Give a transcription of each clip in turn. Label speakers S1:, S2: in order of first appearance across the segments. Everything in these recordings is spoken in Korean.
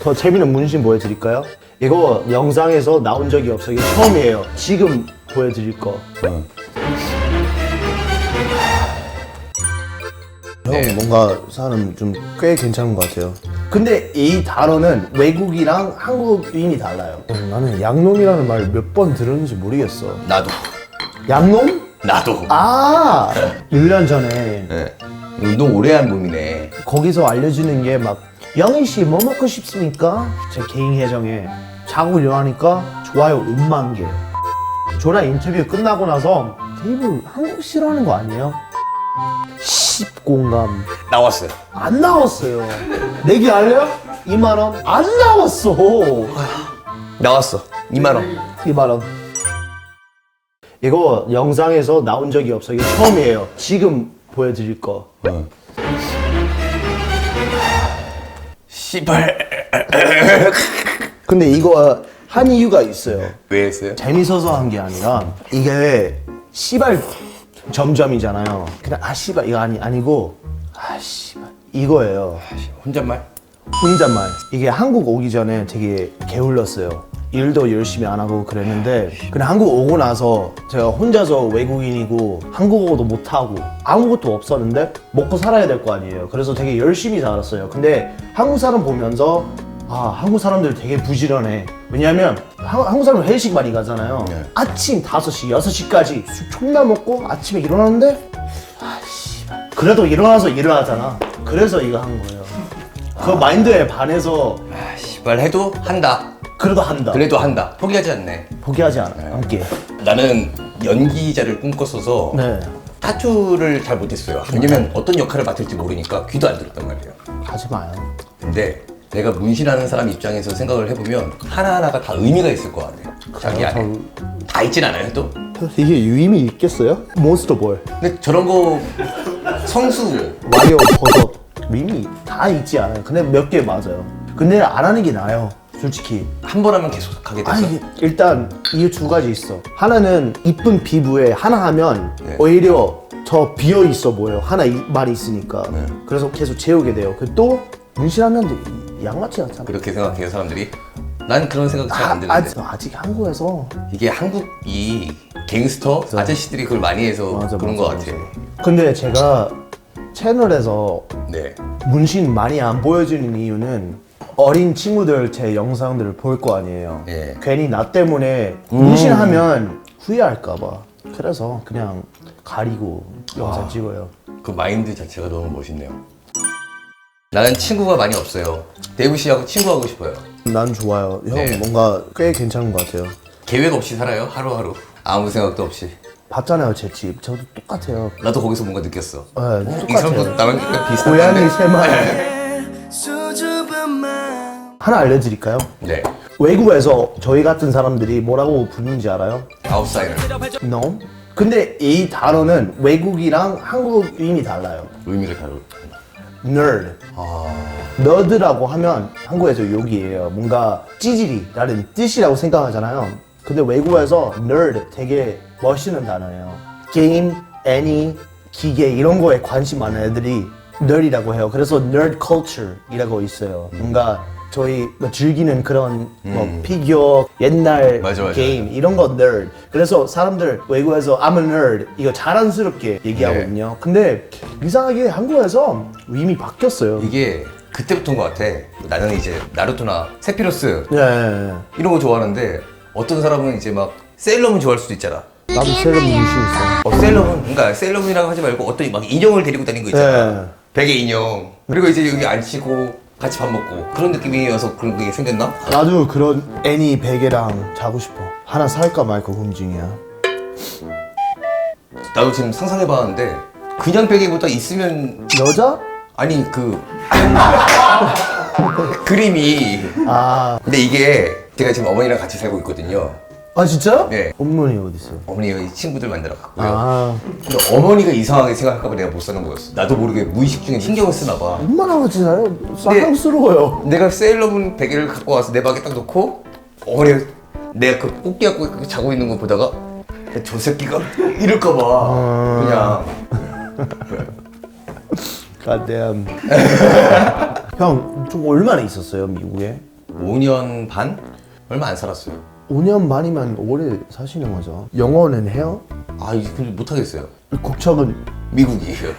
S1: 더 재밌는 문신 보여드릴까요? 이거 영상에서 나온 적이 없어요. 이게 처음이에요. 지금 보여드릴 거.
S2: 응.
S1: 형 뭔가 사람 좀 꽤 괜찮은 것 같아요. 근데 이 단어는 외국이랑 한국인이 달라요. 나는 양놈이라는 말 몇 번 들었는지 모르겠어.
S2: 나도.
S1: 양놈?
S2: 나도.
S1: 아, 1년 전에
S2: 네. 운동 오래 한 몸이네.
S1: 거기서 알려주는 게 막 영희 씨 뭐 먹고 싶습니까? 제 개인 계정에 자고 일어나니까 좋아요 음만 개. 저랑 인터뷰 끝나고 나서 데이브 한국 싫어하는 거 아니에요? 10공감
S2: 나왔어요.
S1: 안 나왔어요. 내기 할래요? 2만 원? 안 나왔어.
S2: 나왔어. 2만 원.
S1: 2만 원. 이거 영상에서 나온 적이 없어요. 이게 처음이에요. 지금 보여드릴 거.
S2: 씨발.
S1: 근데 이거 한 이유가 있어요.
S2: 왜 했어요?
S1: 재밌어서 한 게 아니라 이게 씨발 점점이잖아요. 그냥 아 씨발 이거 아니 아니고 아 씨발 이거예요.
S2: 혼잣말?
S1: 혼잣말. 이게 한국 오기 전에 되게 게을렀어요. 일도 열심히 안 하고 그랬는데 근데 한국 오고 나서 제가 혼자서 외국인이고 한국어도 못하고 아무것도 없었는데 먹고 살아야 될 거 아니에요. 그래서 되게 열심히 살았어요. 근데 한국 사람 보면서 아 한국 사람들 되게 부지런해. 왜냐면 한, 한국 사람 회식 많이 가잖아요.
S2: 네.
S1: 아침 5시, 6시까지 술 존나 먹고 아침에 일어나는데 아 씨발 그래도 일어나서 일을 하잖아. 그래서 이거 한 거예요. 그 마인드에 반해서
S2: 아, 씨발 해도 한다.
S1: 그래도 한다.
S2: 그래도 한다. 포기하지 않네.
S1: 포기하지 않아. 함께.
S2: 나는 연기자를 꿈꿨어서
S1: 네.
S2: 타투를 잘 못했어요. 왜냐면 어떤 역할을 맡을지 모르니까 귀도 안 들었단 말이에요.
S1: 하지 마요.
S2: 근데 내가 문신하는 사람 입장에서 생각을 해보면 하나하나가 다 의미가 있을 것 같아요. 자기 안에. 다 있진 않아요, 또.
S1: 이게 유의미 있겠어요? 몬스터볼,
S2: 근데 저런 거 성수
S1: 마리오, 버섯 의미 다 있지 않아요. 근데 몇 개 맞아요. 근데 안 하는 게 나아요. 솔직히.
S2: 한 번 하면 계속 하게 됐어.
S1: 아니 일단 이유 두 가지 있어. 하나는 이쁜 피부에 하나 하면
S2: 네.
S1: 오히려 더 비어 있어 보여. 하나 이, 말이 있으니까.
S2: 네.
S1: 그래서 계속 채우게 돼요. 그 또 문신하면 양같이 않잖아.
S2: 그렇게 생각해요, 사람들이. 난 그런 생각 잘안
S1: 아,
S2: 드는데.
S1: 아직, 아직 한국에서
S2: 이게 한국이 갱스터 아저씨들이 그걸 많이 해서
S1: 맞아,
S2: 그런
S1: 맞아,
S2: 것. 같아.
S1: 근데 제가 채널에서
S2: 네.
S1: 문신 많이 안 보여주는 이유는 어린 친구들 제 영상들을 볼 거 아니에요.
S2: 예.
S1: 괜히 나 때문에 문신하면 후회할까봐. 그래서 그냥 가리고 영상 찍어요.
S2: 그 마인드 자체가 너무 멋있네요. 나는 친구가 많이 없어요. 데이브 씨하고 친구하고 싶어요.
S1: 난 좋아요. 형
S2: 네.
S1: 뭔가 꽤 괜찮은 것 같아요.
S2: 계획 없이 살아요, 하루하루. 아무 생각도 없이.
S1: 봤잖아요 제 집. 저도 똑같아요.
S2: 나도 거기서 뭔가 느꼈어.
S1: 네,
S2: 이 사람도
S1: 똑같아요.
S2: 나랑 약간 비슷한
S1: 고양이 세 마리. 하나 알려드릴까요?
S2: 네.
S1: 외국에서 저희 같은 사람들이 뭐라고 부르는지 알아요?
S2: 아웃사이더.
S1: No. 근데 이 단어는 외국이랑 한국인이 달라요.
S2: 의미를 다루.
S1: nerd. 너드라고 하면 한국에서 욕이에요. 뭔가 찌질이라는 뜻이라고 생각하잖아요. 근데 외국에서 nerd 되게 멋있는 단어예요. 게임, 애니, 기계 이런 거에 관심 많은 애들이 nerd이라고 해요. 그래서 nerd culture이라고 있어요. 뭔가 저희 뭐 즐기는 그런 뭐 피규어, 옛날
S2: 맞아, 맞아,
S1: 게임 이런 거 nerd. 그래서 사람들 외국에서 I'm a nerd 이거 자랑스럽게 얘기하거든요. 근데 이상하게 한국에서 의미 바뀌었어요.
S2: 이게 그때부터인 것 같아. 나는 이제 나루토나 세피로스
S1: 네.
S2: 이런 거 좋아하는데 어떤 사람은 이제 막 세일러문 좋아할 수도 있잖아.
S1: 나도 세럼 무시 있어.
S2: 어, 세일러문, 그러니까 세일러문이라고 하지 말고 어떤 막 인형을 데리고 다니는 거 있잖아.
S1: 네.
S2: 베개 인형. 그리고 이제 여기 앉히고 같이 밥 먹고 그런 느낌이어서 그런 게 생겼나?
S1: 나도 그런 애니 베개랑 자고 싶어. 하나 살까 말까 고민 중이야.
S2: 나도 지금 상상해봤는데 그냥 베개보다 있으면
S1: 여자?
S2: 아니 그 그림이
S1: 아,
S2: 근데 이게 제가 지금 어머니랑 같이 살고 있거든요.
S1: 아 진짜?
S2: 네.
S1: 어머니 어디 있어?
S2: 어머니가 이 친구들 만나러 갔고요.
S1: 아,
S2: 근데 어머니가 이상하게 생각할까봐 내가 못 사는 거였어. 나도 모르게 무의식 중에 신경을 쓰나 봐.
S1: 엄마랑 같이 살아요? 사랑스러워요.
S2: 내가 세일러문 베개를 갖고 와서 내 방에 딱 놓고 어머니가 내가 그 꽃게 갖고 자고 있는 거 보다가 야, 저 새끼가 이럴까봐 그냥
S1: God damn. 형, 좀 얼마나 있었어요, 미국에?
S2: 5년 반? 얼마 안 살았어요.
S1: 5년 반이면 오래 사시는 거죠. 영어는 해요?
S2: 아, 이거 근데 못하겠어요.
S1: 국적은
S2: 미국이에요.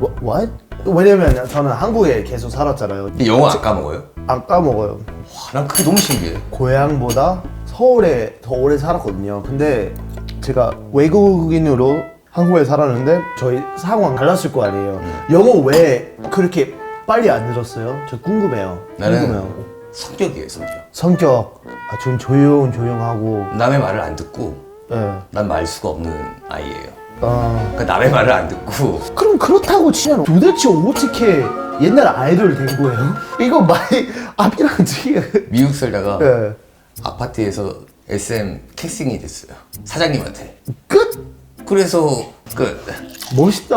S1: Wha- what? 왜냐면 저는 한국에 계속 살았잖아요.
S2: 근데 영어 안 까먹어요?
S1: 안 까먹어요.
S2: 와, 난 그게 너무 신기해.
S1: 고향보다 서울에 더 오래 살았거든요. 근데 제가 외국인으로 한국에 살았는데 저희 상황 달랐을 거 아니에요. 영어 왜 그렇게 빨리 안 늘었어요? 저 궁금해요.
S2: 나는
S1: 궁금해요.
S2: 성격이에요, 성격.
S1: 성격 아, 좀 조용 조용하고
S2: 남의 말을 안 듣고
S1: 예.
S2: 난 말 수가 없는 아이예요.
S1: 아,
S2: 그러니까 남의 말을 안 듣고
S1: 그럼 그렇다고 치면 도대체 어떻게 옛날 아이돌 된 거예요? 이거 많이 앞이랑 뒤에
S2: 미국 살다가
S1: 예.
S2: 아파트에서 SM 캐스팅이 됐어요. 사장님한테.
S1: 끝?
S2: 그래서 끝.
S1: 멋있다.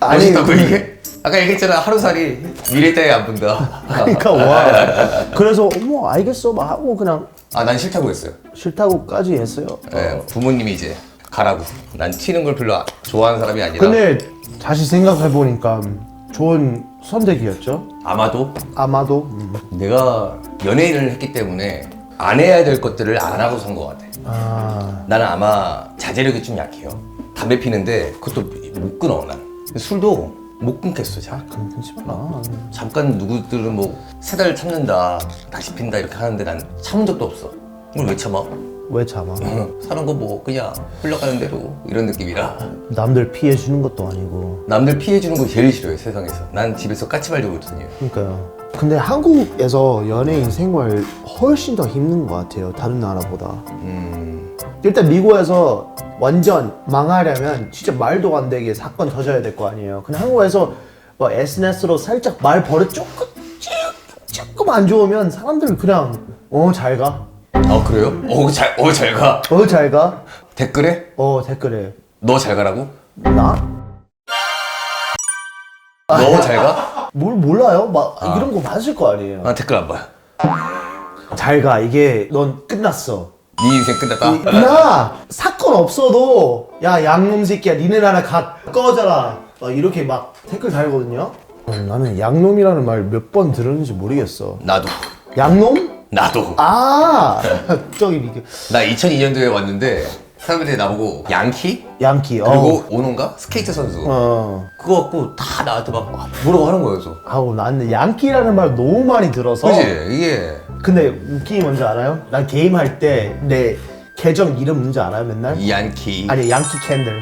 S2: 멋있다고 이게? 아까 얘기했잖아 하루살이 미래 따위 안 본다.
S1: 그러니까 와. 그래서 어머 알겠어 막 하고 그냥
S2: 아 난 싫다고 했어요.
S1: 싫다고까지 했어요.
S2: 예, 부모님이 이제 가라고. 난 튀는 걸 별로 아- 좋아하는 사람이 아니라.
S1: 근데 다시 생각해 보니까 좋은 선택이었죠.
S2: 아마도
S1: 아마도 음.
S2: 내가 연예인을 했기 때문에 안 해야 될 것들을 안 하고 산 것 같아.
S1: 아
S2: 나는 아마 자제력이 좀 약해요. 담배 피는데 그것도 못 끊어 난. 술도 못 끊겠어 잘.
S1: 괜찮구나.
S2: 잠깐 누구들은 뭐 세 달 참는다 다시 핀다 이렇게 하는데 난 참은 적도 없어. 이걸 왜 참아?
S1: 왜 참아?
S2: 사는 거 뭐 그냥 흘러가는 대로 이런 느낌이라
S1: 남들 피해 주는 것도 아니고.
S2: 남들 피해 주는 거 제일 싫어요 세상에서. 난 집에서 까치발 들고 있거든요.
S1: 그러니까요. 근데 한국에서 연예인 생활 훨씬 더 힘든 것 같아요. 다른 나라보다.
S2: 음,
S1: 일단 미국에서 완전 망하려면 진짜 말도 안 되게 사건 터져야 될 거 아니에요. 근데 한국에서 뭐 SNS로 살짝 말 버릇 조금 조금 안 좋으면 사람들은 그냥 어 잘 가,
S2: 아 그래요? 어잘어잘 가.
S1: 어 잘 가,
S2: 댓글에
S1: 어 댓글에
S2: 너 잘 가라고?
S1: 나?
S2: 너 잘 가?
S1: 뭘 몰라요? 막 이런 거 맞을 거 아니에요.
S2: 난 댓글 안 봐요.
S1: 잘 가, 이게 넌 끝났어.
S2: 네 인생 끝났다.
S1: 나 사건 없어도 야 양놈 새끼야 니네 나라 가 꺼져라 막 이렇게 막 댓글 달거든요 어, 나는 양놈이라는 말 몇 번 들었는지 모르겠어
S2: 나도
S1: 양놈?
S2: 나도.
S1: 아 저기 미그
S2: 나 2002년도에 왔는데 사람들이 나보고 양키
S1: 양키 어.
S2: 그리고 오노인가 스케이트 선수
S1: 어
S2: 그거 갖고 다 나한테 막 뭐라고 하는 거였어.
S1: 아우 나는 양키라는 말 너무 많이 들어서
S2: 그지 이게
S1: 근데 웃기 뭔지 알아요? 나 게임 할 때 내 계정 이름 뭔지 알아요 맨날?
S2: 양키.
S1: 아니 양키 캔들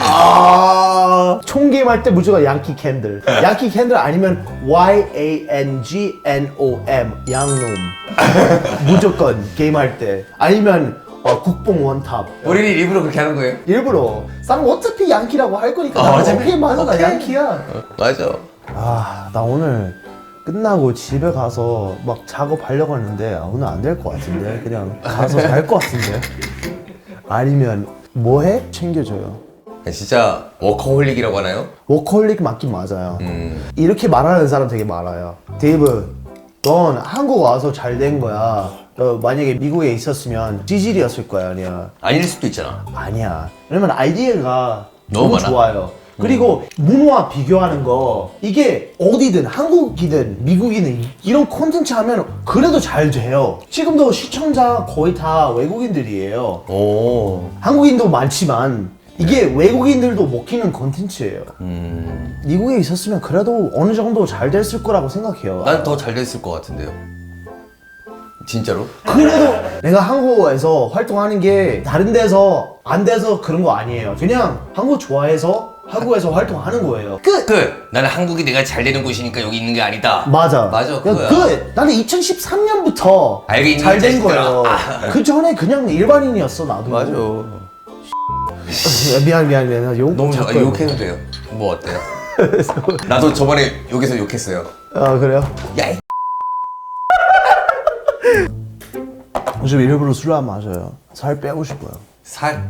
S2: 아.
S1: 총 게임 할 때 무조건 양키 캔들. 양키 캔들 아니면 Y A N G N O M 양놈. 무조건 게임 할 때. 아니면 어, 국뽕 원탑.
S2: 우리는 일부러 그렇게 하는 거예요?
S1: 일부러. 난 어차피 양키라고 할 거니까.
S2: 어,
S1: 난
S2: 어차피.
S1: 오케이 맞아 나
S2: 오케이.
S1: 양키야.
S2: 맞아.
S1: 아 나 오늘 끝나고 집에 가서 막 작업하려고 했는데 아, 오늘 안 될 것 같은데 그냥 가서 잘 것 같은데. 아니면 뭐해? 챙겨줘요.
S2: 진짜 워커홀릭이라고 하나요?
S1: 워커홀릭 맞긴 맞아요.
S2: 음.
S1: 이렇게 말하는 사람 되게 많아요. 데이브, 넌 한국 와서 잘 된 거야. 너 만약에 미국에 있었으면 찌질이었을 거야, 아니야?
S2: 아닐 수도 있잖아.
S1: 아니야. 왜냐면 아이디어가
S2: 너무
S1: 너무,
S2: 많아.
S1: 좋아요. 그리고 문화 비교하는 거 이게 어디든 한국이든 미국이든 이런 콘텐츠 하면 그래도 잘 돼요. 지금도 시청자 거의 다 외국인들이에요.
S2: 오.
S1: 한국인도 많지만 이게 외국인들도 먹히는 콘텐츠예요.
S2: 음.
S1: 미국에 있었으면 그래도 어느 정도 잘 됐을 거라고 생각해요.
S2: 난 더 잘 됐을 것 같은데요. 진짜로?
S1: 그래도 내가 한국에서 활동하는 게 다른 데서 안 돼서 그런 거 아니에요. 그냥 한국 좋아해서 한국에서 활동하는 거예요. 끝!
S2: 그 나는 한국이 내가 잘 되는 곳이니까 여기 있는 게 아니다.
S1: 맞아.
S2: 맞아, 그거야.
S1: 끝! 나는 2013년부터
S2: 알고 있는
S1: 잘 된
S2: 자식들아.
S1: 거예요.
S2: 아.
S1: 그 전에 그냥 일반인이었어, 나도. 미안, 미안, 미안. 나욕
S2: 너무 좋아.
S1: 자꾸
S2: 욕해도 돼요. 뭐 어때요? 나도 저번에 여기서 욕했어요.
S1: 아, 그래요?
S2: 야, 이
S1: 요즘 일부러 술 안 마셔요. 살 빼고 싶어요.
S2: 살.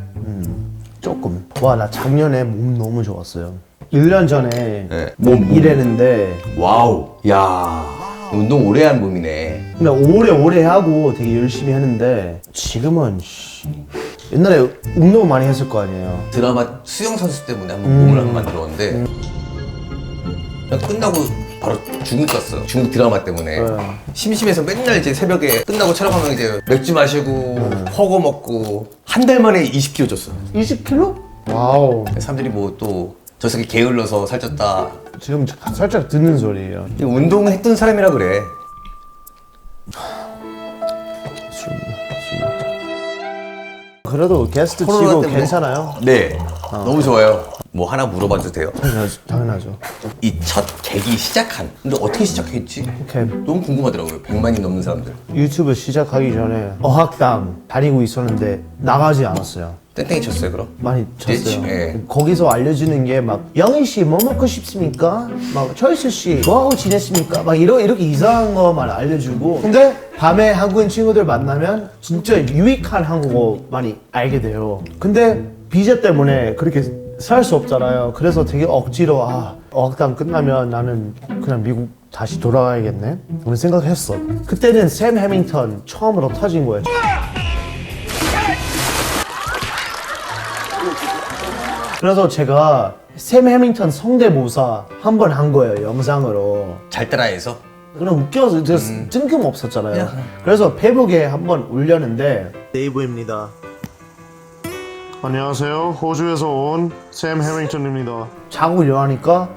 S1: 조금. 와, 나 작년에 몸 너무 좋았어요. 1년 전에
S2: 네.
S1: 몸 일했는데
S2: 와우. 야. 운동 오래 한 몸이네.
S1: 근데 오래 오래 하고 되게 열심히 했는데 지금은 씨, 옛날에 운동 많이 했을 거 아니에요.
S2: 드라마 수영 선수 때문에 한번 몸을 한번 만들었는데 그냥 끝나고 바로 중국 갔어. 중국 드라마 때문에.
S1: 네.
S2: 심심해서 맨날 이제 새벽에 끝나고 촬영하면 이제 맥주 마시고 허거 먹고 한 달 만에 20kg 쪘어.
S1: 20kg? 와우.
S2: 사람들이 뭐 또 저 새끼 게을러서 살쪘다.
S1: 지금 살짝 듣는 소리예요.
S2: 운동했던 사람이라 그래.
S1: 그래도 게스트
S2: 코로나
S1: 치고
S2: 때문에.
S1: 괜찮아요?
S2: 네. 너무 좋아요. 뭐 하나 물어봐도 돼요?
S1: 당연하죠. 당연하죠.
S2: 이 첫 계기 시작한. 근데 어떻게 시작했지?
S1: 오케이.
S2: 너무 궁금하더라고요. 100만이 넘는 사람들.
S1: 유튜브 시작하기 전에 어학당 다니고 있었는데 나가지 않았어요.
S2: 땡땡이 쳤어요, 그럼?
S1: 많이 쳤어요.
S2: 예.
S1: 거기서 알려주는 게 막 영희 씨 뭐 먹고 싶습니까? 막 철수 씨 뭐하고 지냈습니까? 막 이러, 이렇게 이상한 거만 알려주고 근데 밤에 한국인 친구들 만나면 진짜 유익한 한국어 많이 알게 돼요. 근데 비자 때문에 그렇게 살 수 없잖아요. 그래서 되게 억지로 아 어학당 끝나면 나는 그냥 미국 다시 돌아가야겠네. 그런 생각했어. 그때는 샘 해밍턴 처음으로 터진 거예요. 그래서 제가 샘 해밍턴 성대모사 한 번 한 거예요 영상으로
S2: 잘 따라해서.
S1: 그럼 웃겨서 저 뜬금 없었잖아요 그래서 페북에 한 번 올렸는데 네이버입니다 안녕하세요 호주에서 온 샘 해밍턴입니다 자고 일어나니까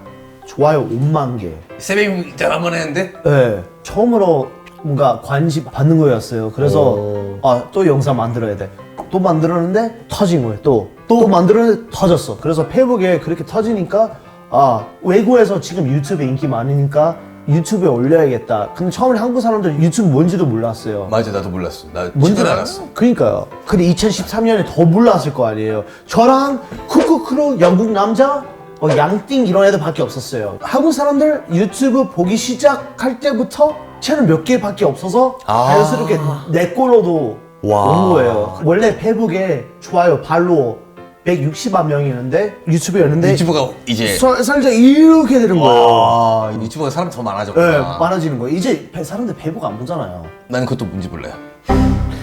S1: 좋아요 5만 개
S2: 세뱅 잘 한번 했는데?
S1: 네, 처음으로 뭔가 관심 받는 거였어요. 그래서 아 또 영상 만들어야 돼. 또 만들었는데 터진 거예요. 또 또 만들었는데 터졌어. 그래서 페북에 그렇게 터지니까 아 외국에서 지금 유튜브 인기 많으니까 유튜브에 올려야겠다. 근데 처음에 한국 사람들 유튜브 뭔지도 몰랐어요.
S2: 맞아, 나도 몰랐어. 나
S1: 뭔지?
S2: 알았어.
S1: 그러니까요. 근데 2013년에 더 몰랐을 거 아니에요. 저랑 쿠쿠크루 영국 남자, 어, 양띵 이런 애들밖에 없었어요. 한국 사람들 유튜브 보기 시작할 때부터 채널 몇 개밖에 없어서
S2: 아.
S1: 자연스럽게 내 걸로도
S2: 와.
S1: 온 거예요. 원래 페북에 좋아요 발로 160만 명이었는데 유튜브였는데
S2: 유튜브가 이제
S1: 서- 살짝 이렇게 되는 거예요.
S2: 와, 유튜브가 사람 더 많아졌구나.
S1: 네, 많아지는 거예요. 이제 사람들 페북 안 보잖아요.
S2: 나는 그것도 뭔지 몰라요.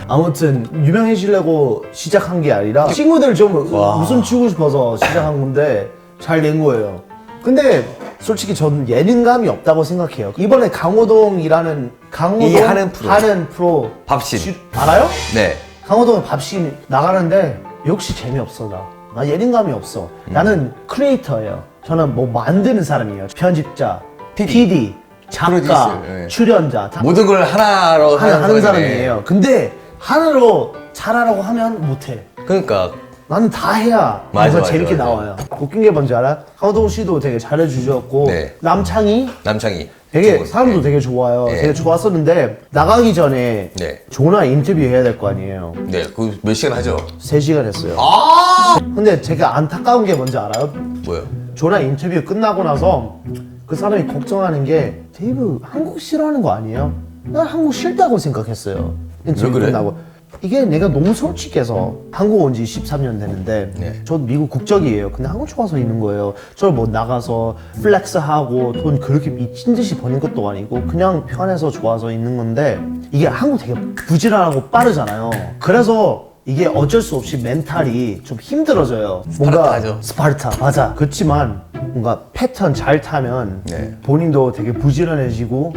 S1: 아무튼 유명해지려고 시작한 게 아니라 친구들 좀 웃음 주고 싶어서 시작한 건데 잘 된 거예요. 근데 솔직히 저는 예능감이 없다고 생각해요. 이번에 강호동이라는 강호동
S2: 이 하는 프로.
S1: 프로
S2: 밥신.
S1: 지- 알아요?
S2: 네.
S1: 강호동 밥신 나가는데 역시 재미없어 나. 나 예능감이 없어. 나는 크리에이터예요. 저는 뭐 만드는 사람이에요. 편집자,
S2: PD.
S1: 작가,
S2: 프로듀서, 예.
S1: 출연자 다
S2: 모든 걸 하나로
S1: 하는, 하는
S2: 사람이네.
S1: 사람이에요. 근데 하나로 잘하라고 하면 못해.
S2: 그러니까
S1: 나는 다 해야
S2: 맞아,
S1: 뭔가
S2: 맞아,
S1: 재밌게
S2: 맞아.
S1: 나와요. 웃긴 게 뭔지 알아? 강호동 씨도 되게 잘해주셨고
S2: 네.
S1: 남창이
S2: 남창이
S1: 되게 사람도
S2: 네.
S1: 되게 좋아요.
S2: 네.
S1: 되게 좋았었는데 나가기 전에
S2: 네.
S1: 조나 인터뷰 해야 될 거 아니에요.
S2: 네, 그몇 시간 하죠?
S1: 3시간 했어요.
S2: 아!
S1: 근데 제가 안타까운 게 뭔지 알아요?
S2: 뭐요?
S1: 조나 인터뷰 끝나고 나서 그 사람이 걱정하는 게 데이브 한국 싫어하는 거 아니에요? 난 한국 싫다고 생각했어요. 인터뷰
S2: 왜 그래?
S1: 끝나고. 이게 내가 너무 솔직해서 한국 온 지 13년 됐는데
S2: 네.
S1: 저 미국 국적이에요. 근데 한국 좋아서 있는 거예요. 저 뭐 나가서 플렉스하고 돈 그렇게 미친 듯이 버는 것도 아니고 그냥 편해서 좋아서 있는 건데 이게 한국 되게 부지런하고 빠르잖아요. 그래서 이게 어쩔 수 없이 멘탈이 좀 힘들어져요.
S2: 스파르타죠.
S1: 스파르타 맞아 그렇지만 뭔가 패턴 잘 타면
S2: 네.
S1: 본인도 되게 부지런해지고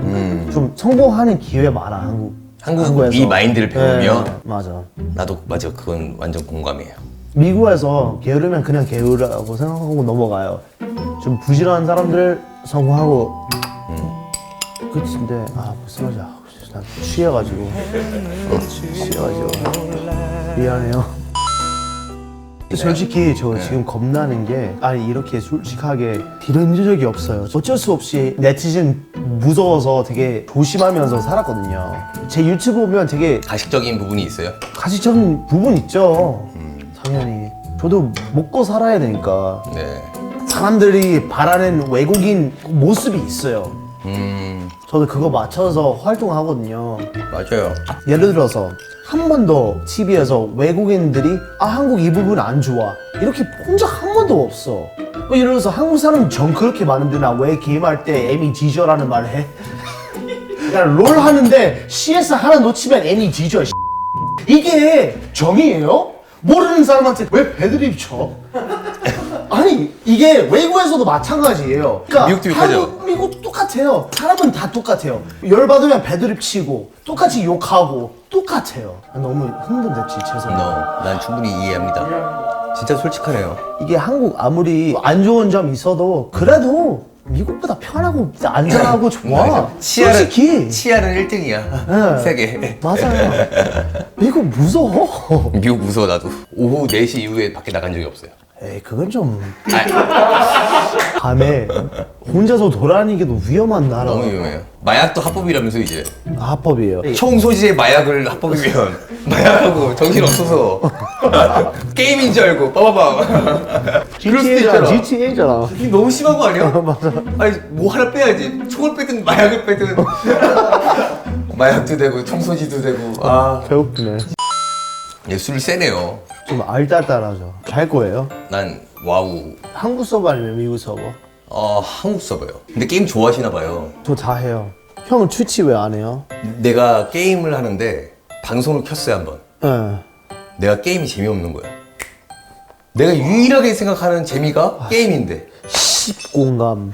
S1: 좀 성공하는 기회 많아 한국
S2: 한국
S1: 한국에서.
S2: 이 마인드를 배우면?
S1: 네, 맞아
S2: 나도 맞아. 그건 완전 공감이에요.
S1: 미국에서 게으르면 그냥 게으르라고 생각하고 넘어가요 좀 부지런한 사람들 성공하고 그치인데 아 무슨 말이야 난 취해가지고 취해가지고 미안해요 솔직히 저 지금 겁나는 게 아니 이렇게 솔직하게 이런 적이 없어요. 어쩔 수 없이 네티즌 무서워서 되게 조심하면서 살았거든요. 제 유튜브 보면 되게
S2: 가식적인 부분이 있어요?
S1: 가시적인 부분 있죠. 당연히 저도 먹고 살아야 되니까
S2: 네.
S1: 사람들이 바라는 외국인 모습이 있어요.
S2: 음,
S1: 저도 그거 맞춰서 활동하거든요.
S2: 맞아요.
S1: 예를 들어서 한 번도 TV에서 외국인들이 아 한국 이 부분 안 좋아 이렇게 본 적 한 번도 없어 뭐 들어서 한국 사람 전 그렇게 많은데 나 왜 게임할 때 애미 지저라는 말을 해? 그냥 롤 하는데 CS 하나 놓치면 애미 지저 씨. 이게 정의예요? 모르는 사람한테 왜 배드립 쳐? 아니 이게 외국에서도 마찬가지예요. 그러니까
S2: 미국도 욕하죠.
S1: 미국 똑같아요. 사람은 다 똑같아요. 열 받으면 배드립 치고 똑같이 욕하고 똑같아요. 너무 흥분됐지 죄송해요.
S2: 너, 난 충분히 이해합니다. 진짜 솔직하네요.
S1: 이게 한국 아무리 안 좋은 점 있어도 그래도 미국보다 편하고 안전하고 좋아. 솔직히
S2: 치아는 1등이야.
S1: 네.
S2: 세계.
S1: 맞아요. 미국 무서워.
S2: 미국 무서워 나도. 오후 4시 이후에 밖에 나간 적이 없어요.
S1: 에이 그건 좀
S2: 아,
S1: 밤에 혼자서 돌아다니기도 위험한 나라.
S2: 너무 위험해요. 마약도 합법이라면서 이제.
S1: 합법이에요.
S2: 총 소지의 마약을 합법이면 마약하고 정신 없어서 게임인 줄 알고 빠바밤. 그럴 수도 있잖아.
S1: GTA잖아.
S2: 이게 너무 심한 거 아니야?
S1: 맞아.
S2: 아니 뭐 하나 빼야지. 총을 빼든 마약을 빼든. 마약도 되고 총소지도 되고. 아,
S1: 배고프네.
S2: 얘술 세네요.
S1: 좀 알딸딸하죠. 갈 거예요?
S2: 난 와우.
S1: 한국 서버 아니면 미국 서버?
S2: 어 한국 서버요. 근데 게임 좋아하시나 봐요.
S1: 저 다 해요. 형은 추치 왜 안 해요?
S2: 내가 게임을 하는데 방송을 켰어요 한번.
S1: 예.
S2: 내가 게임이 재미없는 거야. 내가 유일하게 생각하는 재미가 게임인데.
S1: 씹공감.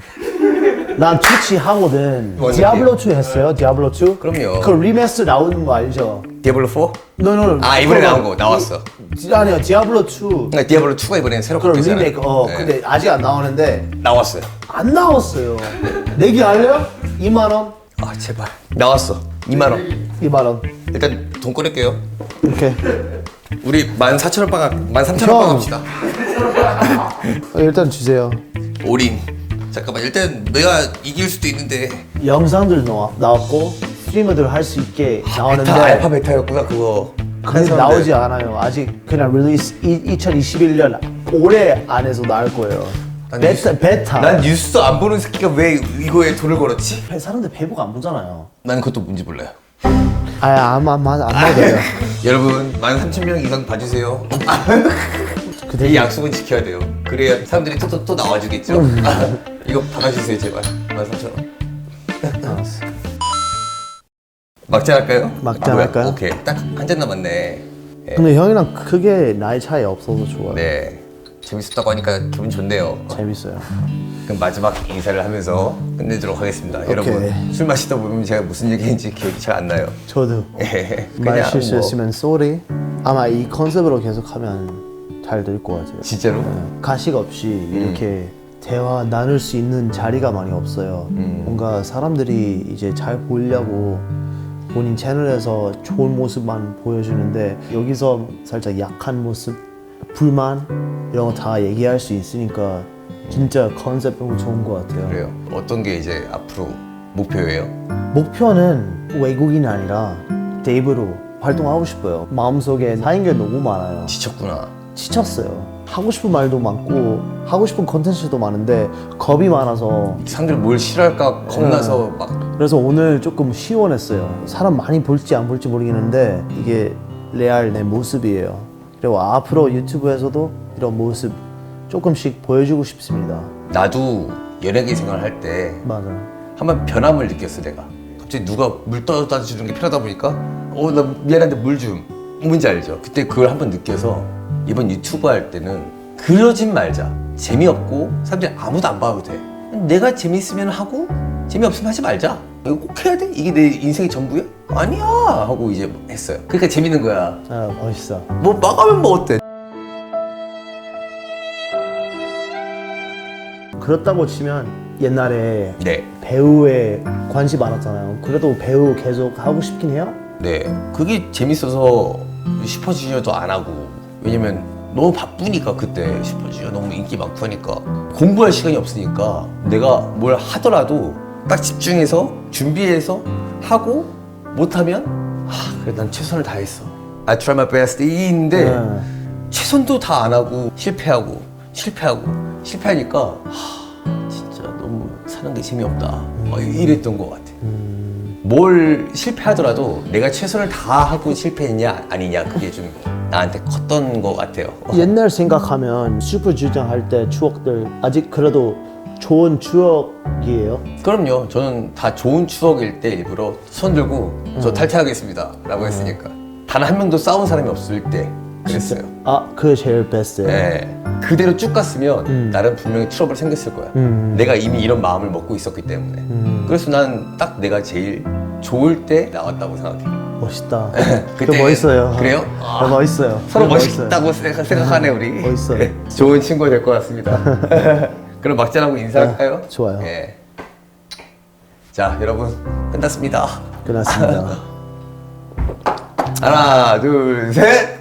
S1: 난 추치 하거든.
S2: 뭔
S1: 디아블로 2 했어요? 디아블로 2?
S2: 그럼요.
S1: 그 리메스 나오는 거 알죠?
S2: 디아블로 4?
S1: 너는
S2: 아 이번에 나온 거 나왔어.
S1: 아니요 디아블로 2.
S2: 그러니까 디아블로 2가 이번에 새로
S1: 그
S2: 바뀌었잖아요.
S1: 리메이크. 어
S2: 네.
S1: 근데 아직 안 나오는데
S2: 나왔어요.
S1: 안 나왔어요. 내기 할래요? 2만 원?
S2: 아 제발. 나왔어. 2만 원.
S1: 2만 원.
S2: 일단 돈 꺼낼게요.
S1: 이렇게.
S2: 우리 14,000원 빵, 13,000원
S1: 형.
S2: 빵 합시다.
S1: 어, 일단 주세요.
S2: 올인. 잠깐만 일단 내가 이길 수도 있는데.
S1: 영상들 나와, 나왔고 스트리머들 할 수 있게 나오는데
S2: 베타, 알파 베타였구나 그거.
S1: 근데
S2: 한
S1: 나오지
S2: 사람들.
S1: 않아요. 아직 그냥 릴리스 2021년 올해 안에서 나올 거예요.
S2: 난
S1: 베타
S2: 뉴스-
S1: 베타.
S2: 난 뉴스도 안 보는 새끼가 왜 이거에 돈을 걸었지?
S1: 사람들 페북 안 보잖아요.
S2: 난 그것도 뭔지 몰라요.
S1: 아안안 맞아 안 맞아요.
S2: 여러분 13,000명 이상 봐주세요.
S1: 그때
S2: 이 약속은 지켜야 돼요. 그래야 사람들이 또, 또, 또 나와주겠죠. 이거 받아주세요 제발. 13,000원.
S1: 알았어.
S2: 막장 할까요?
S1: 막장
S2: 아, 뭐야?
S1: 할까요?
S2: 오케이 딱 한 잔 남았네.
S1: 근데 형이랑 크게 나이 차이 없어서 좋아요.
S2: 네. 재밌었다고 하니까 기분 좋네요.
S1: 재밌어요.
S2: 그럼 마지막 인사를 하면서 끝내도록 하겠습니다. 여러분 술 마시다 보면 제가 무슨 얘기인지 기억이 잘 안 나요.
S1: 저도
S2: 예,
S1: 말
S2: 그냥 뭐
S1: 실수했으면 쏘리. 아마 이 컨셉으로 계속하면 잘 될 것 같아요.
S2: 진짜로
S1: 가식 없이 이렇게 대화 나눌 수 있는 자리가 많이 없어요. 뭔가 사람들이 이제 잘 보려고 본인 채널에서 좋은 모습만 보여주는데 여기서 살짝 약한 모습, 불만 이런 거 다 얘기할 수 있으니까 진짜 컨셉 너무 좋은 것 같아요.
S2: 그래요. 어떤 게 이제 앞으로 목표예요?
S1: 목표는 외국인이 아니라 데이브로 활동하고 싶어요. 마음속에 쌓인 게 너무 많아요.
S2: 지쳤구나.
S1: 지쳤어요. 하고 싶은 말도 많고 하고 싶은 컨텐츠도 많은데 겁이 많아서
S2: 사람들 뭘 싫어할까 겁나서
S1: 네.
S2: 막
S1: 그래서 오늘 조금 시원했어요. 사람 많이 볼지 안 볼지 모르겠는데 이게 레알 내 모습이에요. 그리고 앞으로 유튜브에서도 이런 모습 조금씩 보여주고 싶습니다.
S2: 나도 연예계 생활을 할때
S1: 맞아.
S2: 한번 변함을 느꼈어 내가. 갑자기 누가 물 떠다 주는 게 필요하다 보니까 어나 미안한데 물 좀. 뭔지 알죠? 그때 그걸 한번 느껴서 이번 유튜브 할 때는 그러진 말자. 재미없고 사람들이 아무도 안 봐도 돼. 내가 재밌으면 하고 재미없으면 하지 말자. 이거 꼭 해야 돼? 이게 내 인생의 전부야? 아니야 하고 이제 했어요. 그러니까 재밌는 거야.
S1: 아 멋있어.
S2: 뭐 막하면 뭐 어때?
S1: 그렇다고 치면 옛날에
S2: 네.
S1: 배우에 관심 많았잖아요. 그래도 배우 계속 하고 싶긴 해요.
S2: 네. 그게 재밌어서 슈퍼주니어도 안 하고 왜냐면 너무 바쁘니까 그때 슈퍼주니어 너무 인기 많고 하니까 공부할 시간이 없으니까 내가 뭘 하더라도 딱 집중해서 준비해서 하고 못하면 아 그래 난 최선을 다했어. I try my best 이인데
S1: 네.
S2: 최선도 다 안 하고 실패하고 실패하고 실패하니까 하, 진짜 너무 사는 게 재미없다. 막 이랬던 것 같아. 뭘 실패하더라도 내가 최선을 다 하고 실패했냐 아니냐 그게 좀 나한테 컸던 것 같아요.
S1: 옛날 생각하면 슈퍼주장 할 때 추억들 아직 그래도 좋은 추억이에요.
S2: 그럼요. 저는 다 좋은 추억일 때 일부러 손 들고 저 탈퇴하겠습니다. 라고 했으니까. 단 한 명도 싸운 사람이 없을 때 그랬어요.
S1: 아, 그게 제일 베스트예요.
S2: 네. 그대로 쭉 갔으면
S1: 음.
S2: 나는 분명히 트러블 생겼을 거야.
S1: 음.
S2: 내가 이미 이런 마음을 먹고 있었기 때문에.
S1: 음.
S2: 그래서 난 딱 내가 제일 좋을 때 나왔다고 생각해.
S1: 멋있다.
S2: 그때-
S1: 그 멋있어요.
S2: 그래요?
S1: 아, 멋있어요.
S2: 서로
S1: 그거
S2: 멋있다고 생각- 생각하네 우리.
S1: 멋있어요.
S2: 네, 좋은 친구가 될 것 같습니다. 그럼 막잔하고 인사할까요?
S1: 네, 좋아요.
S2: 예. 자 여러분 끝났습니다.
S1: 끝났습니다.
S2: 하나 둘 셋.